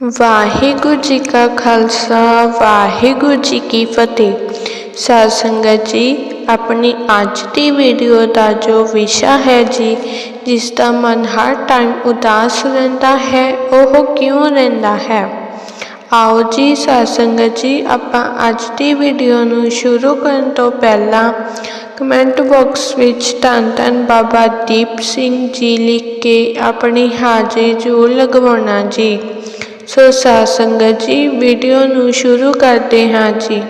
ਵਾਹਿਗੁਰੂ ਜੀ ਕਾ ਖਾਲਸਾ, ਵਾਹਿਗੁਰੂ ਜੀ ਕੀ ਫਤਿਹ। ਸਾਧ ਸੰਗਤ ਜੀ, ਆਪਣੀ ਅੱਜ ਦੀ ਵੀਡੀਓ ਦਾ ਜੋ ਵਿਸ਼ਾ ਹੈ ਜੀ, ਜਿਸ ਦਾ ਮਨ ਹਰ ਟਾਈਮ ਉਦਾਸ ਰਹਿੰਦਾ ਹੈ, ਉਹ ਕਿਉਂ ਰਹਿੰਦਾ ਹੈ? ਆਓ ਜੀ, ਸਾਧ ਸੰਗਤ ਜੀ, ਆਪਾਂ ਅੱਜ ਦੀ ਵੀਡੀਓ ਨੂੰ ਸ਼ੁਰੂ ਕਰਨ ਤੋਂ ਪਹਿਲਾਂ ਕਮੈਂਟ ਬਾਕਸ ਵਿੱਚ ਧੰਨ ਧੰਨ ਬਾਬਾ ਦੀਪ ਸਿੰਘ ਜੀ ਲਿਖ ਕੇ ਆਪਣੀ ਹਾਜ਼ਰੀ ਜ਼ਰੂਰ ਲਗਵਾਉਣਾ ਜੀ। ਸੋ ਸਾਧ ਸੰਗਤ ਜੀ, ਵੀਡੀਓ ਨੂੰ ਸ਼ੁਰੂ ਕਰਦੇ ਹਾਂ ਜੀ।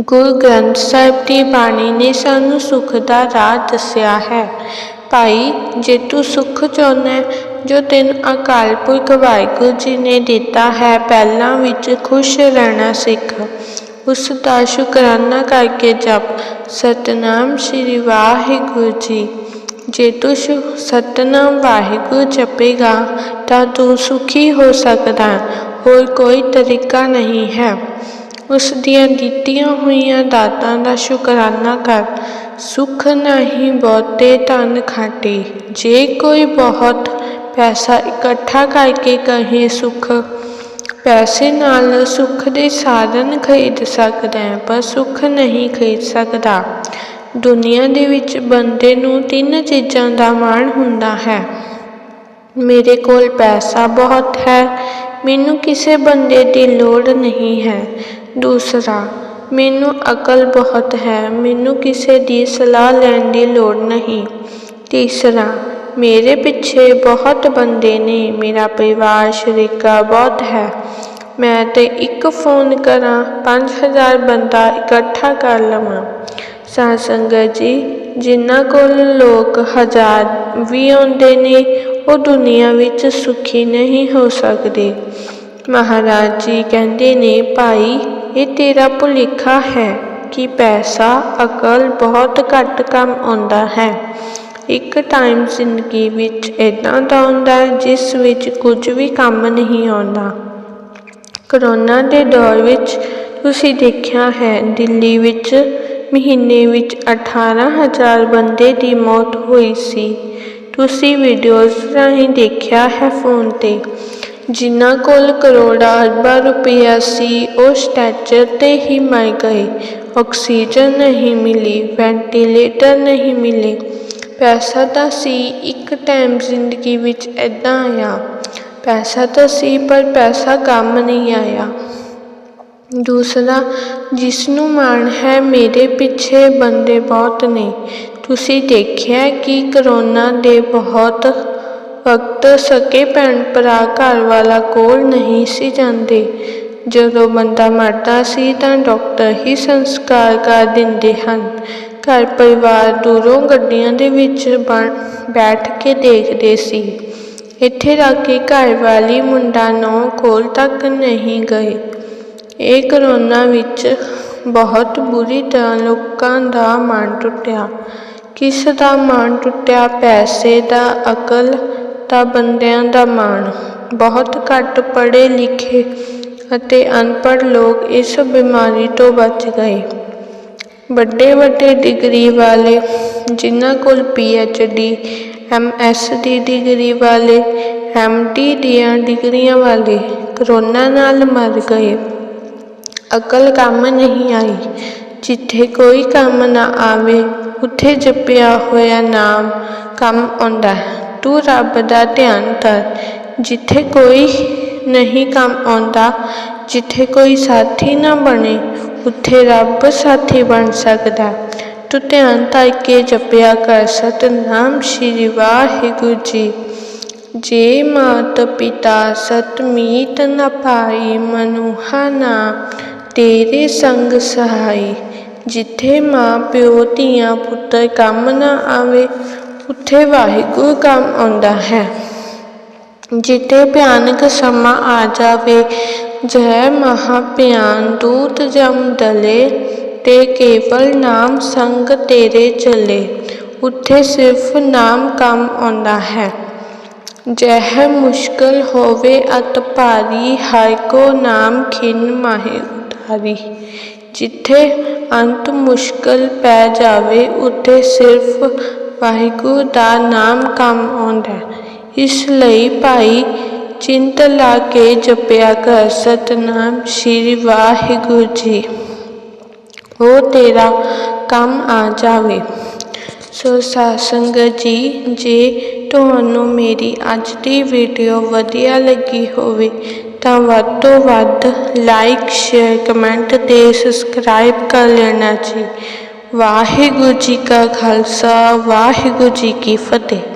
ਗੁਰੂ ਗ੍ਰੰਥ ਸਾਹਿਬ ਦੀ ਬਾਣੀ ਨੇ ਸਾਨੂੰ ਸੁਖ ਦਾ ਰਾਹ ਦੱਸਿਆ ਹੈ। ਭਾਈ, ਜੇ ਤੂੰ ਸੁਖ ਚਾਹੁੰਦਾ ਜੋ ਤੈਨੂੰ ਅਕਾਲ ਪੁਰਖ ਵਾਹਿਗੁਰੂ ਜੀ ਨੇ ਦਿੱਤਾ ਹੈ, ਪਹਿਲਾਂ ਵਿੱਚ ਖੁਸ਼ ਰਹਿਣਾ ਸਿੱਖ। ਉਸ ਦਾ ਸ਼ੁਕਰਾਨਾ ਕਰਕੇ ਜਪ। ਸਤਨਾਮ ਸ੍ਰੀ ਵਾਹਿਗੁਰੂ ਜੀ। ਜੇ ਤੂੰ ਸਤਨਾਮ ਵਾਹਿਗੁਰੂ ਜਪੇਗਾ, ਤਾਂ ਤੂੰ ਸੁਖੀ ਹੋ ਸਕਦਾ। ਹੋਰ ਕੋਈ ਤਰੀਕਾ ਨਹੀਂ ਹੈ। ਉਸ ਦੀਆਂ ਦਿੱਤੀਆਂ ਹੋਈਆਂ ਦਾਤਾਂ ਦਾ ਸ਼ੁਕਰਾਨਾ ਕਰ। ਸੁਖ ਨਹੀਂ ਬਹੁਤੇ ਧਨ ਖਾਟੇ। ਜੇ ਕੋਈ ਬਹੁਤ ਪੈਸਾ ਇਕੱਠਾ ਕਰਕੇ ਕਹੇ ਸੁਖ, ਪੈਸੇ ਨਾਲ ਸੁਖ ਦੇ ਸਾਧਨ ਖਰੀਦ ਸਕਦਾ ਹੈ, ਪਰ ਸੁਖ ਨਹੀਂ ਖਰੀਦ ਸਕਦਾ। ਦੁਨੀਆ ਦੇ ਵਿੱਚ ਬੰਦੇ ਨੂੰ ਤਿੰਨ ਚੀਜ਼ਾਂ ਦਾ ਮਾਣ ਹੁੰਦਾ ਹੈ। ਮੇਰੇ ਕੋਲ ਪੈਸਾ ਬਹੁਤ ਹੈ, ਮੈਨੂੰ ਕਿਸੇ ਬੰਦੇ ਦੀ ਲੋੜ ਨਹੀਂ ਹੈ। ਦੂਸਰਾ, ਮੈਨੂੰ ਅਕਲ ਬਹੁਤ ਹੈ, ਮੈਨੂੰ ਕਿਸੇ ਦੀ ਸਲਾਹ ਲੈਣ ਦੀ ਲੋੜ ਨਹੀਂ। ਤੀਸਰਾ, ਮੇਰੇ ਪਿੱਛੇ ਬਹੁਤ ਬੰਦੇ ਨੇ, ਮੇਰਾ ਪਰਿਵਾਰ ਸ਼ਰੀਕਾ ਬਹੁਤ ਹੈ। ਮੈਂ ਤੇ ਇੱਕ ਫੋਨ ਕਰਾਂ 5000 ਬੰਦਾ ਇਕੱਠਾ ਕਰ ਲਵਾਂ। ਸਾਧ ਸੰਗਤ ਜੀ, ਜਿਨ੍ਹਾਂ ਕੋਲ ਲੋਕ ਹਜ਼ਾਰ ਵੀ ਆਉਂਦੇ ਨੇ, ਉਹ ਦੁਨੀਆ ਵਿੱਚ ਸੁਖੀ ਨਹੀਂ ਹੋ ਸਕਦੇ। ਮਹਾਰਾਜ ਜੀ ਕਹਿੰਦੇ ਨੇ, ਭਾਈ, ਇਹ ਤੇਰਾ ਭੁਲੇਖਾ ਹੈ ਕਿ ਪੈਸਾ, ਅਕਲ ਬਹੁਤ ਘੱਟ ਕੰਮ ਆਉਂਦਾ ਹੈ। ਇੱਕ ਟਾਈਮ ਜ਼ਿੰਦਗੀ ਵਿੱਚ ਇਦਾਂ ਦਾ ਆਉਂਦਾ ਹੈ, ਜਿਸ ਵਿੱਚ ਕੁਝ ਵੀ ਕੰਮ ਨਹੀਂ ਆਉਂਦਾ। ਕਰੋਨਾ ਦੇ ਦੌਰ ਵਿੱਚ ਤੁਸੀਂ ਦੇਖਿਆ ਹੈ, ਦਿੱਲੀ ਵਿੱਚ ਮਹੀਨੇ ਵਿੱਚ 18000 ਬੰਦੇ ਦੀ ਮੌਤ ਹੋਈ ਸੀ। ਤੁਸੀਂ ਵੀਡੀਓਜ਼ ਰਾਹੀਂ ਦੇਖਿਆ ਹੈ ਫੋਨ ਤੇ। ਜਿਨ੍ਹਾਂ ਕੋਲ ਕਰੋੜਾਂ ਅਰਬਾਂ ਰੁਪਈਆ ਸੀ, ਉਹ ਸਟੈਚਰ ਤੇ ਹੀ ਮਰ ਗਏ। ਆਕਸੀਜਨ ਨਹੀਂ ਮਿਲੀ ਵੈਂਟੀਲੇਟਰ ਨਹੀਂ ਮਿਲੇ। ਪੈਸਾ ਤਾਂ ਸੀ, ਇੱਕ ਟਾਈਮ ਜ਼ਿੰਦਗੀ ਵਿੱਚ ਐਦਾਂ ਆਇਆ। ਪੈਸਾ ਤਾਂ ਸੀ, ਪਰ ਪੈਸਾ ਕੰਮ ਨਹੀਂ ਆਇਆ। ਦੂਸਰਾ ਜਿਸ ਨੂੰ ਮਾਣ ਹੈ, ਮੇਰੇ ਪਿੱਛੇ ਬੰਦੇ ਬਹੁਤ ਨੇ। ਤੁਸੀਂ ਦੇਖਿਆ ਕਿ ਕਰੋਨਾ ਦੇ ਬਹੁਤ ਵਕਤ ਸਕੇ ਭੈਣ ਭਰਾ ਘਰ ਵਾਲਾ ਕੋਲ ਨਹੀਂ ਸੀ ਜਾਂਦੇ। ਜਦੋਂ ਬੰਦਾ ਮਰਦਾ ਸੀ ਤਾਂ ਡਾਕਟਰ ਹੀ ਸੰਸਕਾਰ ਕਰ ਦਿੰਦੇ ਹਨ। ਘਰ ਪਰਿਵਾਰ ਦੂਰੋਂ ਗੱਡੀਆਂ ਦੇ ਵਿੱਚ ਬੈਠ ਕੇ ਦੇਖਦੇ ਸੀ। ਇੱਥੇ ਰੱਖ ਕੇ ਘਰ ਵਾਲੀ ਮੁੰਡਾ ਨੌ ਕੋਲ ਤੱਕ ਨਹੀਂ ਗਏ। ਇਹ ਕਰੋਨਾ ਵਿੱਚ ਬਹੁਤ ਬੁਰੀ ਤਰ੍ਹਾਂ ਲੋਕਾਂ ਦਾ ਮਨ ਟੁੱਟਿਆ। ਕਿਸ ਦਾ ਮਨ ਟੁੱਟਿਆ, ਪੈਸੇ ਦਾ, ਅਕਲ ਤਾਂ ਬੰਦਿਆਂ ਦਾ ਮਾਣ। ਬਹੁਤ ਘੱਟ ਪੜ੍ਹੇ ਲਿਖੇ ਅਤੇ ਅਨਪੜ੍ਹ ਲੋਕ ਇਸ ਬਿਮਾਰੀ ਤੋਂ ਬਚ ਗਏ। ਵੱਡੇ ਵੱਡੇ ਡਿਗਰੀ ਵਾਲੇ, ਜਿਨ੍ਹਾਂ ਕੋਲ P H D M S ਦੀ ਡਿਗਰੀ ਵਾਲੇ ਐਮ ਡੀ ਦੀਆਂ ਡਿਗਰੀਆਂ ਵਾਲੇ ਕਰੋਨਾ ਨਾਲ ਮਰ ਗਏ। ਅਕਲ ਕੰਮ ਨਹੀਂ ਆਈ। ਜਿੱਥੇ ਕੋਈ ਕੰਮ ਨਾ ਆਵੇ, ਉੱਥੇ ਜਪਿਆ ਹੋਇਆ ਨਾਮ ਕੰਮ ਆਉਂਦਾ ਤੂੰ ਰੱਬ ਦਾ ਧਿਆਨ ਕਰ। ਜਿੱਥੇ ਕੋਈ ਨਹੀਂ ਕੰਮ ਆਉਂਦਾ, ਜਿੱਥੇ ਕੋਈ ਸਾਥੀ ਨਾ ਬਣੇ, ਉੱਥੇ ਰੱਬ ਸਾਥੀ ਬਣ ਸਕਦਾ ਤੂੰ ਧਿਆਨ ਧਰ ਕੇ ਜਪਿਆ ਕਰ। ਸਤਨਾਮ ਸ਼੍ਰੀ ਵਾਹਿਗੁਰੂ ਜੀ। ਜੇ ਮਾਤ ਪਿਤਾ ਸਤਮੀਤ ਨ ਪਾਈ ਮਨੁਹਾ ਨਾ ਤੇਰੇ ਸੰਗ ਸਹਾਈ, ਜਿੱਥੇ ਮਾਂ ਪਿਓ ਧੀਆਂ ਪੁੱਤਰ ਕੰਮ ਨਾ ਆਵੇ, ਉੱਥੇ ਵਾਹਿਗੁਰੂ ਕੰਮ ਆਉਂਦਾ ਹੈ। ਜਿੱਥੇ ਭਿਆਨਕ ਸਮਾਂ ਆ ਜਾਵੇ, ਜੈ ਮਹਾ ਭਿਆਨ ਦੂਤ ਜਮ ਦਲੇ ਤੇ ਕੇਵਲ ਨਾਮ ਸੰਗ ਤੇਰੇ ਚਲੇ, ਉੱਥੇ ਸਿਰਫ ਨਾਮ ਕੰਮ ਆਉਂਦਾ ਹੈ। ਜਹ ਮੁਸ਼ਕਲ ਹੋਵੇ ਅਤ ਭਾਰੀ ਹਰ ਕੋ ਨਾਮ ਖਿਨ ਮਾਹੇ। ਉਤਾਰੀ ਜਿੱਥੇ ਅੰਤ ਮੁਸ਼ਕਲ ਪੈ ਜਾਵੇ, ਉੱਥੇ ਸਿਰਫ ਵਾਹਿਗੁਰੂ ਦਾ ਨਾਮ ਕੰਮ ਆਉਂਦਾ ਇਸ ਲਈ ਭਾਈ ਚਿੰਤ ਲਾ ਕੇ ਜਪਿਆ ਕਰ, ਸਤਨਾਮ ਸ਼੍ਰੀ ਵਾਹਿਗੁਰੂ ਜੀ। ਉਹ ਤੇਰਾ ਕੰਮ ਆ ਜਾਵੇ। ਸੋ ਸਾਧ ਜੀ, ਜੇ ਤੁਹਾਨੂੰ ਮੇਰੀ ਅੱਜ ਦੀ ਵੀਡੀਓ ਵਧੀਆ ਲੱਗੀ ਹੋਵੇ ਤਾਂ ਵੱਧ ਤੋਂ ਵੱਧ ਲਾਈਕ ਸ਼ੇਅਰ ਕਮੈਂਟ ਤੇ ਸਬਸਕ੍ਰਾਈਬ ਕਰ ਲੈਣਾ ਜੀ। ਵਾਹਿਗੁਰੂ ਜੀ ਕਾ ਖਾਲਸਾ, ਵਾਹਿਗੁਰੂ ਜੀ ਕੀ ਫਤਿਹ।